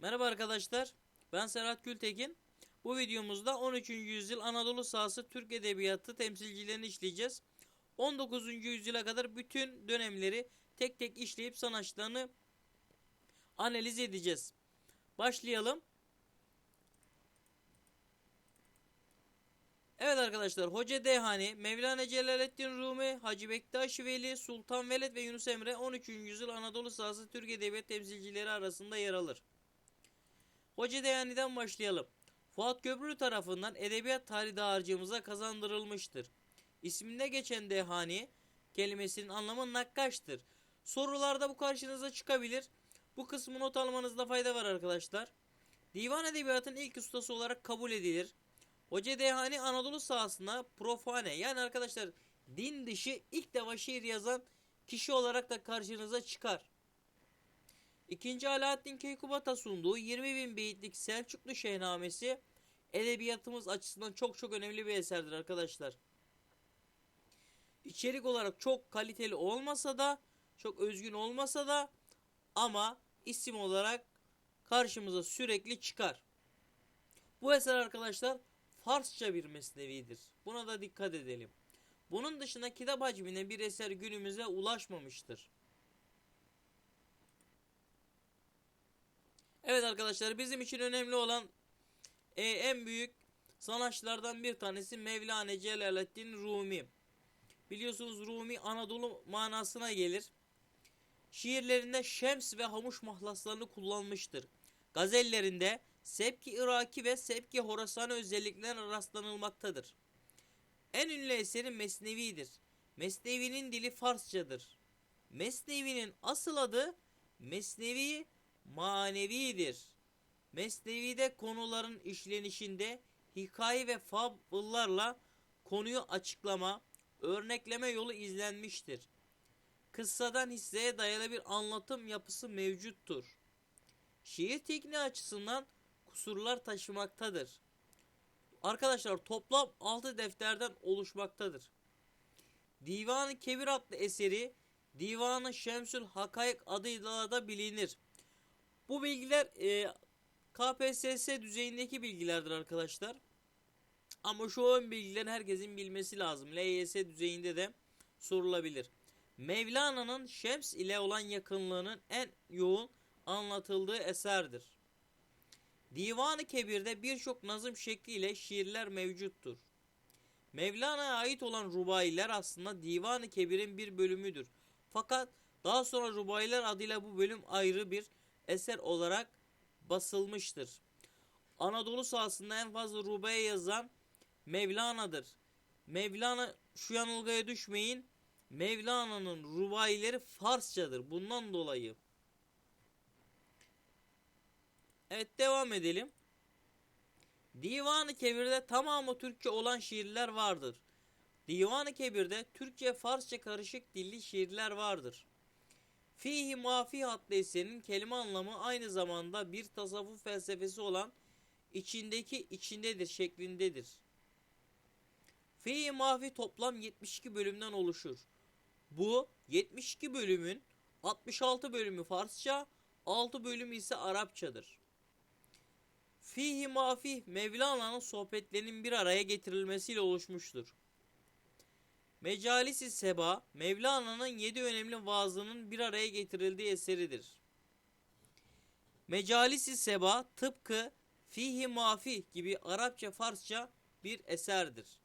Merhaba arkadaşlar. Ben Serhat Gültekin. Bu videomuzda 13. yüzyıl Anadolu sahası Türk Edebiyatı temsilcilerini işleyeceğiz. 19. yüzyıla kadar bütün dönemleri tek tek işleyip sanatçılarını analiz edeceğiz. Başlayalım. Evet arkadaşlar Hoca Dehani, Mevlana Celaleddin Rumi, Hacı Bektaş Veli, Sultan Veled ve Yunus Emre 13. yüzyıl Anadolu sahası Türk Edebiyat temsilcileri arasında yer alır. Hoca Dehani'den başlayalım. Fuat Köprülü tarafından edebiyat tarihi dağarcığımıza kazandırılmıştır. İsminde geçen Dehani kelimesinin anlamı nakkaştır. Sorularda bu karşınıza çıkabilir. Bu kısmı not almanızda fayda var arkadaşlar. Divan edebiyatının ilk ustası olarak kabul edilir. Hoca Dehani Anadolu sahasına profane yani arkadaşlar din dışı ilk defa şiir yazan kişi olarak da karşınıza çıkar. İkinci Alaaddin Keykubat'a sunduğu 20 bin beyitlik Selçuklu Şehnamesi edebiyatımız açısından çok çok önemli bir eserdir arkadaşlar. İçerik olarak çok kaliteli olmasa da çok özgün olmasa da ama isim olarak karşımıza sürekli çıkar. Bu eser arkadaşlar Farsça bir mesnevidir. Buna da dikkat edelim. Bunun dışında kitap hacmine bir eser günümüze ulaşmamıştır. Evet arkadaşlar bizim için önemli olan e, en büyük sanatçılardan bir tanesi Mevlana Celaleddin Rumi. Biliyorsunuz Rumi Anadolu manasına gelir. Şiirlerinde şems ve hamuş mahlaslarını kullanmıştır. Gazellerinde Sepki Iraki ve Sepki Horasanı özelliklerine rastlanılmaktadır. En ünlü eseri Mesnevi'dir. Mesnevi'nin dili Farsçadır. Mesnevi'nin asıl adı Mesnevi manevidir. Mesnevi'de konuların işlenişinde hikaye ve fabıllarla konuyu açıklama, örnekleme yolu izlenmiştir. Kıssadan hisseye dayalı bir anlatım yapısı mevcuttur. Şiir tekniği açısından kusurlar taşımaktadır. Arkadaşlar toplam 6 defterden oluşmaktadır. Divan-ı Kebir adlı eseri Divan-ı Şemsül Hakayık adıyla da bilinir. Bu bilgiler e, KPSS düzeyindeki bilgilerdir arkadaşlar. Ama şu ön bilgilerin herkesin bilmesi lazım. LYS düzeyinde de sorulabilir. Mevlana'nın Şems ile olan yakınlığının en yoğun anlatıldığı eserdir. Divan-ı Kebir'de birçok nazım şekliyle şiirler mevcuttur. Mevlana'ya ait olan rubailer aslında Divan-ı Kebir'in bir bölümüdür. Fakat daha sonra rubailer adıyla bu bölüm ayrı bir eser olarak basılmıştır. Anadolu sahasında en fazla rubai yazan Mevlana'dır. Mevlana şu yanılgıya düşmeyin. Mevlana'nın rubaileri Farsçadır. Bundan dolayı. Evet devam edelim. Divan-ı Kebir'de tamamı Türkçe olan şiirler vardır. Divan-ı Kebir'de Türkçe Farsça karışık dilli şiirler vardır. Fihi Mafi adlı eserin kelime anlamı aynı zamanda bir tasavvuf felsefesi olan içindeki içindedir şeklindedir. Fihi Mafi toplam 72 bölümden oluşur. Bu 72 bölümün 66 bölümü Farsça, 6 bölümü ise Arapçadır. Fihi Mafi Mevlana'nın sohbetlerinin bir araya getirilmesiyle oluşmuştur. Mecalisi Seba, Mevlana'nın yedi önemli vaazının bir araya getirildiği eseridir. Mecalisi Seba tıpkı Fihi Mafi gibi Arapça Farsça bir eserdir.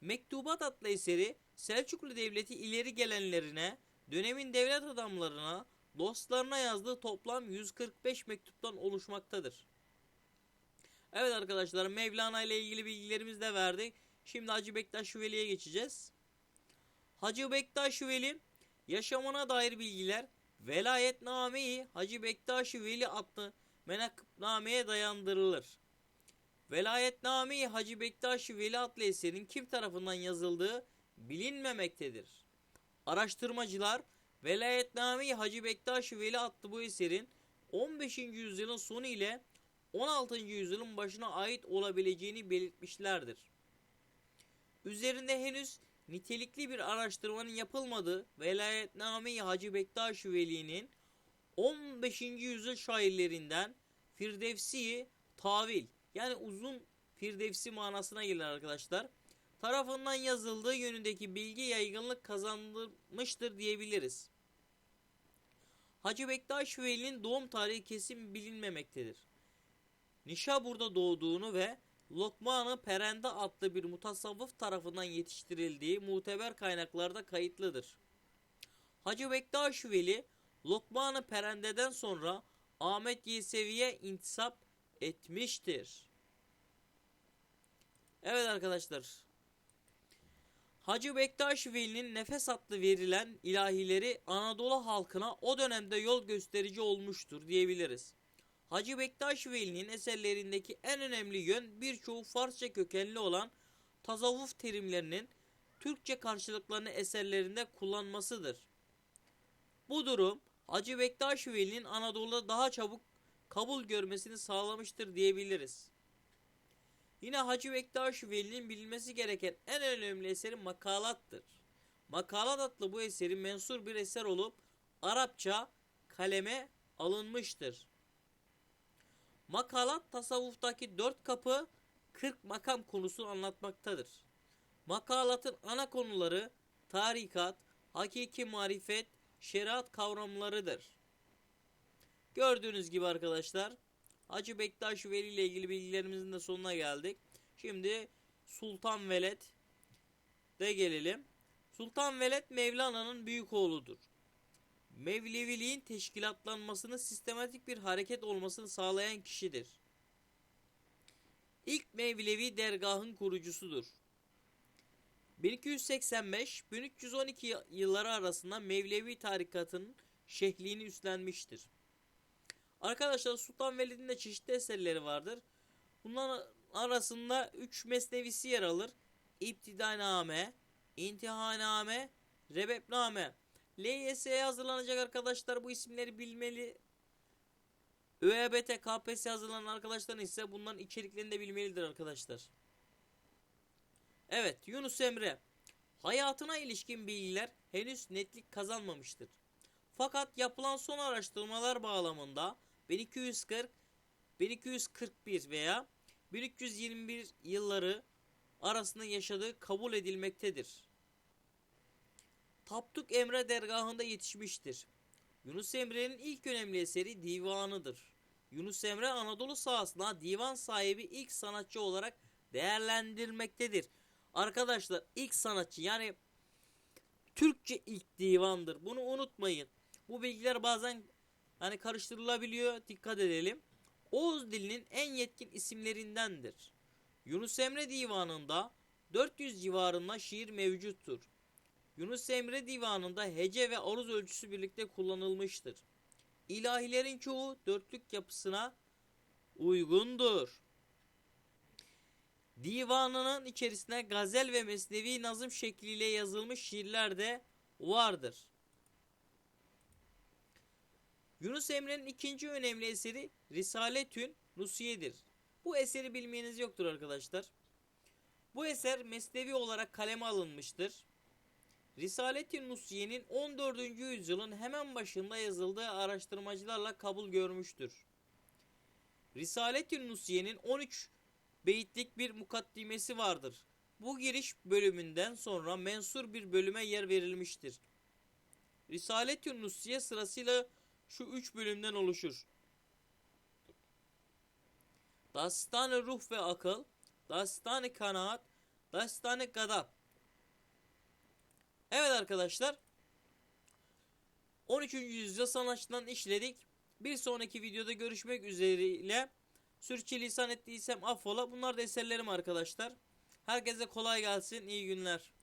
Mektubat adlı eseri Selçuklu Devleti ileri gelenlerine, dönemin devlet adamlarına, dostlarına yazdığı toplam 145 mektuptan oluşmaktadır. Evet arkadaşlar Mevlana ile ilgili bilgilerimizi de verdik. Şimdi Hacı Bektaş Veli'ye geçeceğiz. Hacı Bektaş Veli yaşamına dair bilgiler Velayetname-i Hacı Bektaş Veli adlı menakıbnameye dayandırılır. Velayetname-i Hacı Bektaş Veli adlı eserin kim tarafından yazıldığı bilinmemektedir. Araştırmacılar Velayetname-i Hacı Bektaş Veli adlı bu eserin 15. yüzyılın sonu ile 16. yüzyılın başına ait olabileceğini belirtmişlerdir. Üzerinde henüz nitelikli bir araştırmanın yapılmadığı Velayetname-i Hacı Bektaş Veli'nin 15. yüzyıl şairlerinden Firdevsi tavil yani uzun Firdevsi manasına gelir arkadaşlar. Tarafından yazıldığı yönündeki bilgi yaygınlık kazandırmıştır diyebiliriz. Hacı Bektaş Veli'nin doğum tarihi kesin bilinmemektedir. Nişabur'da doğduğunu ve Lokman-ı Perende adlı bir mutasavvıf tarafından yetiştirildiği muteber kaynaklarda kayıtlıdır. Hacı Bektaş Veli Lokman-ı Perende'den sonra Ahmet Yesevi'ye intisap etmiştir. Evet arkadaşlar. Hacı Bektaş Veli'nin nefes adlı verilen ilahileri Anadolu halkına o dönemde yol gösterici olmuştur diyebiliriz. Hacı Bektaş Veli'nin eserlerindeki en önemli yön birçoğu Farsça kökenli olan tasavvuf terimlerinin Türkçe karşılıklarını eserlerinde kullanmasıdır. Bu durum Hacı Bektaş Veli'nin Anadolu'da daha çabuk kabul görmesini sağlamıştır diyebiliriz. Yine Hacı Bektaş Veli'nin bilinmesi gereken en önemli eseri Makalattır. Makalat adlı bu eseri mensur bir eser olup Arapça kaleme alınmıştır. Makalat tasavvuftaki dört kapı 40 makam konusunu anlatmaktadır. Makalatın ana konuları tarikat, hakiki marifet, şeriat kavramlarıdır. Gördüğünüz gibi arkadaşlar Hacı Bektaş Veli ile ilgili bilgilerimizin de sonuna geldik. Şimdi Sultan Veled de gelelim. Sultan Veled Mevlana'nın büyük oğludur. Mevleviliğin teşkilatlanmasını sistematik bir hareket olmasını sağlayan kişidir. İlk Mevlevi dergahın kurucusudur. 1285-1312 yılları arasında Mevlevi tarikatının şehliğini üstlenmiştir. Arkadaşlar Sultan Velid'in de çeşitli eserleri vardır. Bunların arasında 3 mesnevisi yer alır. İptidaname, İntihaname, Rebepname. LYS'ye hazırlanacak arkadaşlar bu isimleri bilmeli. ÖEBT, KPSS hazırlanan arkadaşların ise bunların içeriklerini de bilmelidir arkadaşlar. Evet Yunus Emre. Hayatına ilişkin bilgiler henüz netlik kazanmamıştır. Fakat yapılan son araştırmalar bağlamında 1240, 1241 veya 1321 yılları arasında yaşadığı kabul edilmektedir. Tapduk Emre dergahında yetişmiştir. Yunus Emre'nin ilk önemli eseri divanıdır. Yunus Emre Anadolu sahasında divan sahibi ilk sanatçı olarak değerlendirmektedir. Arkadaşlar ilk sanatçı yani Türkçe ilk divandır. Bunu unutmayın. Bu bilgiler bazen hani karıştırılabiliyor. Dikkat edelim. Oğuz dilinin en yetkin isimlerindendir. Yunus Emre divanında 400 civarında şiir mevcuttur. Yunus Emre divanında hece ve aruz ölçüsü birlikte kullanılmıştır. İlahilerin çoğu dörtlük yapısına uygundur. Divanının içerisinde gazel ve mesnevi nazım şekliyle yazılmış şiirler de vardır. Yunus Emre'nin ikinci önemli eseri Risaletün Nusiye'dir. Bu eseri bilmeyeniz yoktur arkadaşlar. Bu eser mesnevi olarak kaleme alınmıştır. Risalet-i Nusiye'nin 14. yüzyılın hemen başında yazıldığı araştırmacılarla kabul görmüştür. Risalet-i Nusiye'nin 13 beyitlik bir mukaddimesi vardır. Bu giriş bölümünden sonra mensur bir bölüme yer verilmiştir. Risalet-i Nusiye sırasıyla şu üç bölümden oluşur. Dastan-ı ruh ve akıl, dastan-ı kanaat, dastan-ı gadab. Evet arkadaşlar. 13. yüzyıl sanatçıdan işledik. Bir sonraki videoda görüşmek üzere. Sürçülisan ettiysem affola. Bunlar da eserlerim arkadaşlar. Herkese kolay gelsin. İyi günler.